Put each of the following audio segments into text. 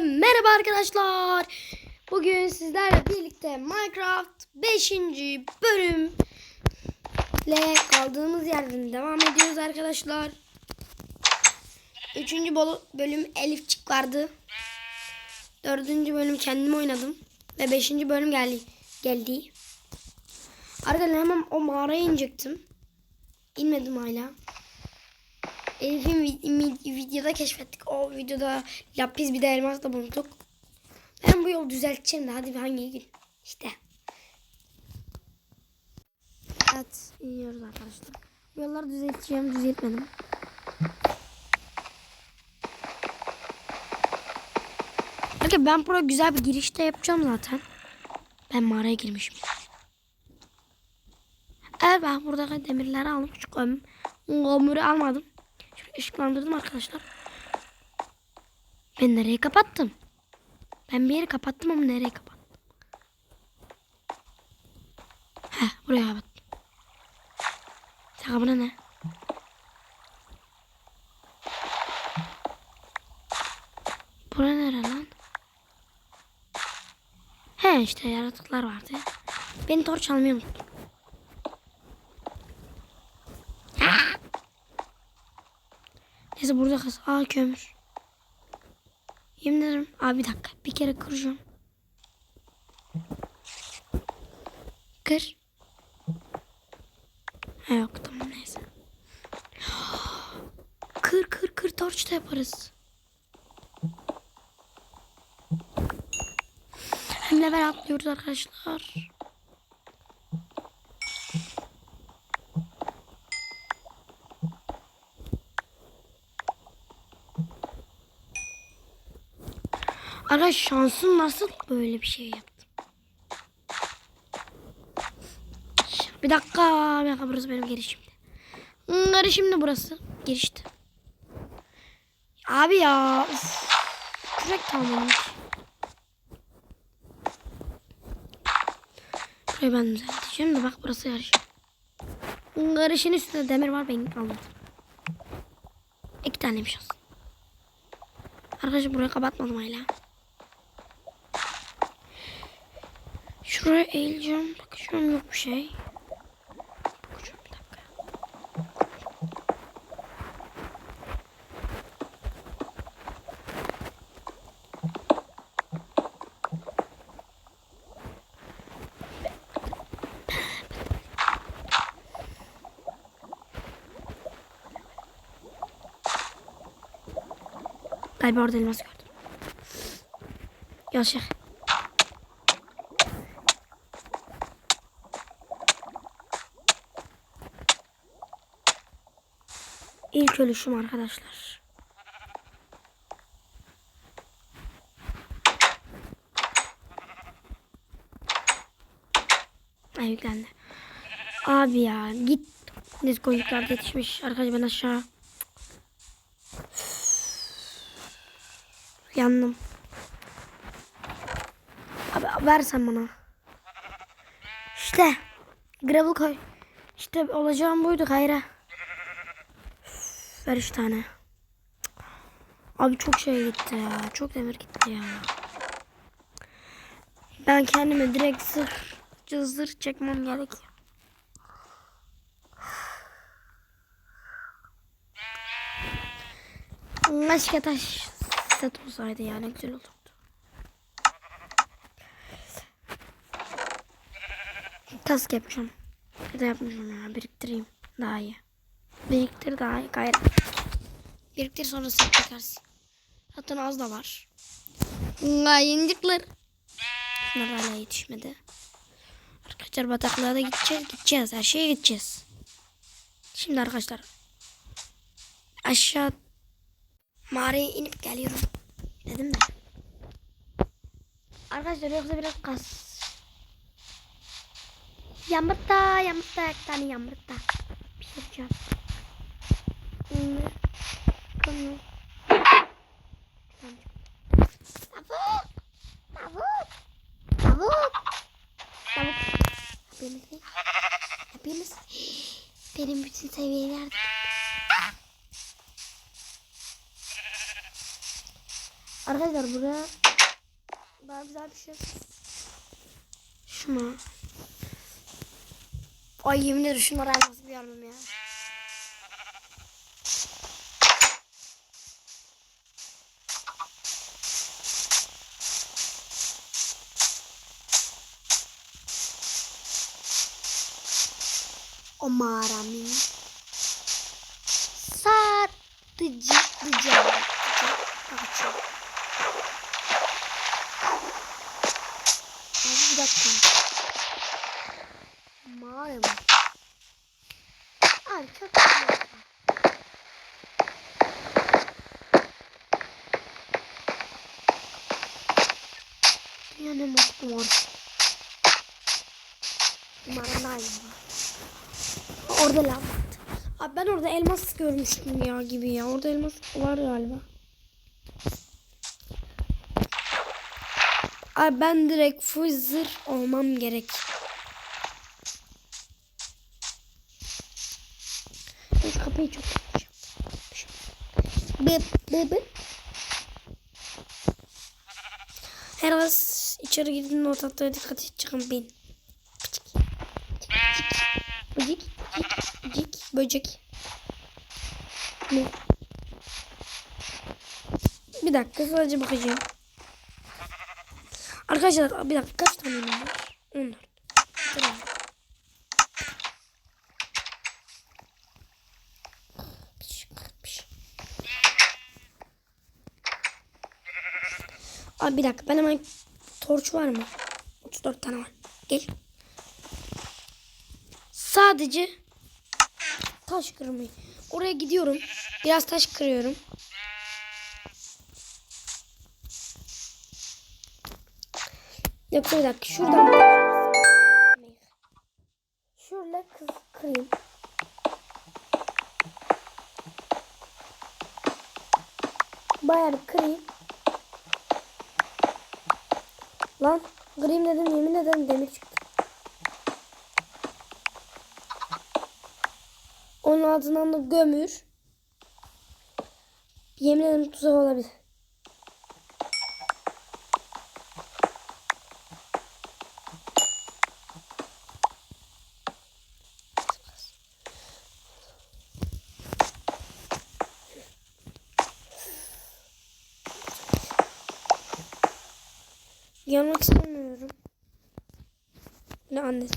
merhaba arkadaşlar. Bugün sizlerle birlikte Minecraft 5. bölümle kaldığımız yerden devam ediyoruz arkadaşlar. 3. bölüm Elifçik vardı. 4. bölüm kendim oynadım. Ve 5. bölüm geldi. geldi. Arkadaşlar hemen o mağaraya inecektim. İnmedim hala. Elif'in vi- videoda keşfettik. O videoda lapis bir de elmas da bulduk. Ben bu yolu düzelteceğim de hadi hangi gün. İşte. Evet iniyoruz arkadaşlar. Yolları düzelteceğim düzeltmedim. Arkadaşlar ben buraya güzel bir girişte yapacağım zaten. Ben mağaraya girmişim. Evet ben buradaki demirleri aldım. Şu kömürü almadım. Şöyle ışıklandırdım arkadaşlar. Ben nereye kapattım? Ben bir yeri kapattım ama nereye kapattım? Heh buraya kapattım. Saka buna ne? Bura nere lan? He işte yaratıklar vardı. Ben torç almayı unuttum. Neyse burada kız. Aa kömür. Yemin ederim. Abi bir dakika. Bir kere kıracağım. Kır. Ha yok tamam neyse. Kır kır kır torç da yaparız. Hem level atlıyoruz arkadaşlar. Arkadaş şansım nasıl böyle bir şey yaptım? Bir dakika, bir burası benim girişimde. Bunları şimdi burası. Girişte. Abi ya. Uf. Kürek tamamlamış. Burayı ben düzelteceğim de bak burası yarış. Yarışın üstünde demir var ben almadım. İki taneymiş aslında. Arkadaşlar burayı kapatmadım hala. Şuraya eğileceğim. Bakacağım yok bir şey. Bakacağım bir dakika. Galiba orada elmas gördüm. Yavaş İlk ölüşüm arkadaşlar. Ay yüklendi. Abi ya git. Ne koyuklar yetişmiş. Arkadaşlar ben aşağı. Yandım. Abi versen bana. İşte. Gravel koy. İşte olacağım buydu Kayra. Ver üç tane. Abi çok şey gitti ya. Çok demir gitti ya. Ben kendime direkt zırh, zırh çekmem gerekiyor. Başka taş set olsaydı ya ne güzel olurdu. Kask yapacağım. Ya da yapmayacağım ya biriktireyim daha iyi. Biriktir daha gayret. Biriktir sonra set çekersin. Zaten az da var. Gayincikler. Bunlar hala yetişmedi. Arkadaşlar bataklığa da gideceğiz. Gideceğiz. Her şeye gideceğiz. Şimdi arkadaşlar. Aşağı mağaraya inip geliyorum. Dedim de. Arkadaşlar yoksa biraz kas. Yamırta, yamırta, bir tane yamırta. Şimdi, konu. Tavuk! Tavuk! Tavuk! Tavuk. Yapıyorsunuz. Yapıyorsunuz. Benim bütün seviyeler. Arkadaşlar buraya daha güzel bir şey. Şuna. Ay yemin ederim şunlara nasıl bir yardım ya. Abi bir dakika. Mağara mı? Abi çok güzel. Mutlu var. Mağaradayım ben. Orada vardı. Abi ben orada elmas görmüştüm ya gibi ya. Orada elmas var galiba. Abi ben direkt full olmam gerek. Ben kapıyı çok. Bıp bıp bıp. Her az içeri girdiğinde ortaklara dikkat et çıkın bin. Böcek. Böcek. Böcek. Ne? Bir dakika sadece bakacağım. Arkadaşlar bir dakika kaç tane var? 14. Tamam. Abi bir dakika ben hemen torç var mı? 34 tane var. Gel. Sadece taş kırmayı. Oraya gidiyorum. Biraz taş kırıyorum. Yoksa bir dakika şuradan Şöyle kız kırayım. Bayağı bir kırayım. Lan kırayım dedim yemin ederim demir çıktı. Onun altından da gömür. Yemin ederim tuzak olabilir. Yanmak istemiyorum. Ne annesi.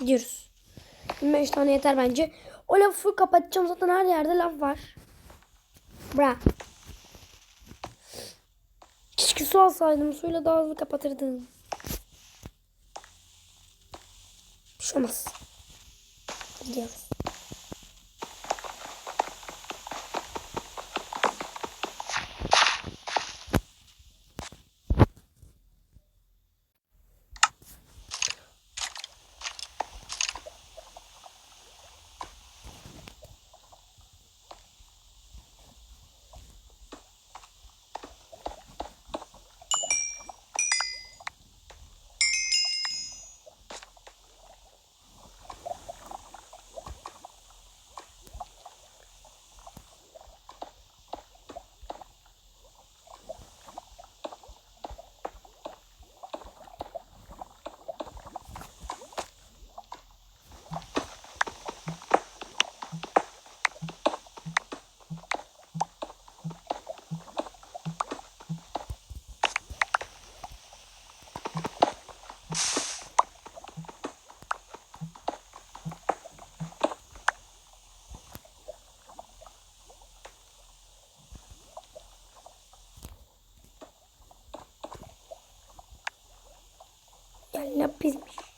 Gidiyoruz. 25 tane yeter bence. O lafı kapatacağım zaten her yerde laf var. Bra. Keşke su alsaydım. Suyla daha hızlı kapatırdım. Bir şey olmaz. Gidiyoruz. Ya lapismiş.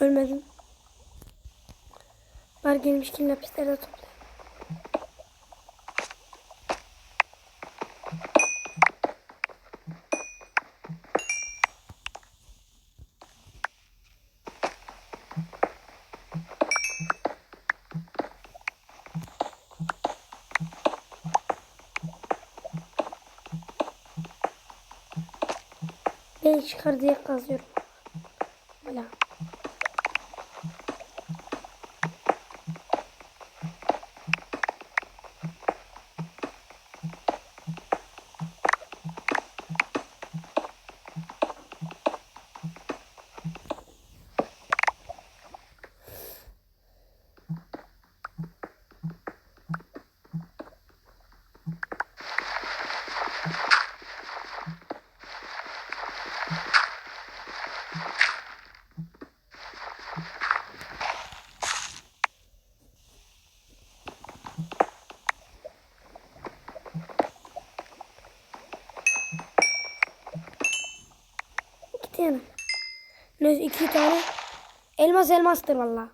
Ölmedim. Bar gelmişken lapisleri toplayayım. Beni çıkar diye kazıyorum. İki tane. Ne iki tane? Elmas elmastır valla.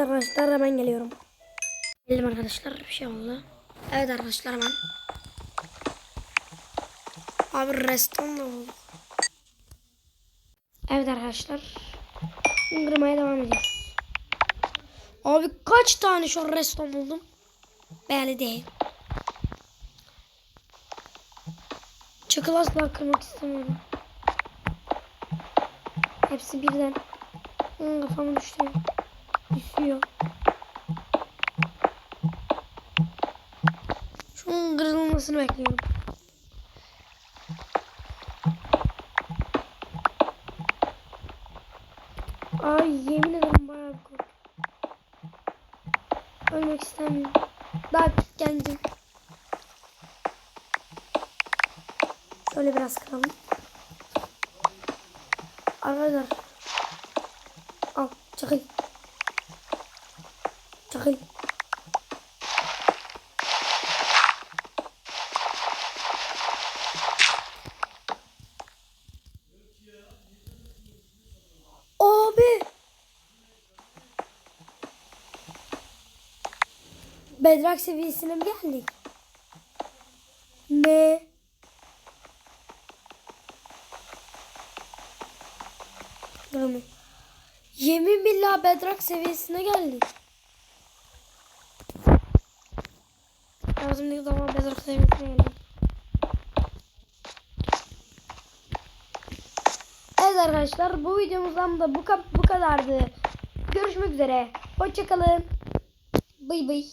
Evet arkadaşlar hemen geliyorum. Geldim arkadaşlar bir şey oldu. Evet arkadaşlar hemen. Abi restoran da oldu. Evet arkadaşlar. Kırmaya devam ediyoruz. Abi kaç tane şu restoran buldum? Belli değil. Çakıl asla kırmak istemiyorum. Hepsi birden. Hmm, kafama düştü. Düşüyor. Şunun kırılmasını bekliyorum. Ay yemin ederim bayağı bir korktum. Ölmek istemiyorum. Daha gencim. Şöyle biraz kıralım. Arkadaşlar. Al çakıl. Çakıl. Abi. Bedrock seviyesine mi geldik? Ne? Yemin billah Bedrock seviyesine geldik. Lazım değil Bedrock seviyesine geldik. Evet arkadaşlar bu videomuzdan da bu, bu kadardı. Görüşmek üzere. Hoşçakalın. Bıy bıy.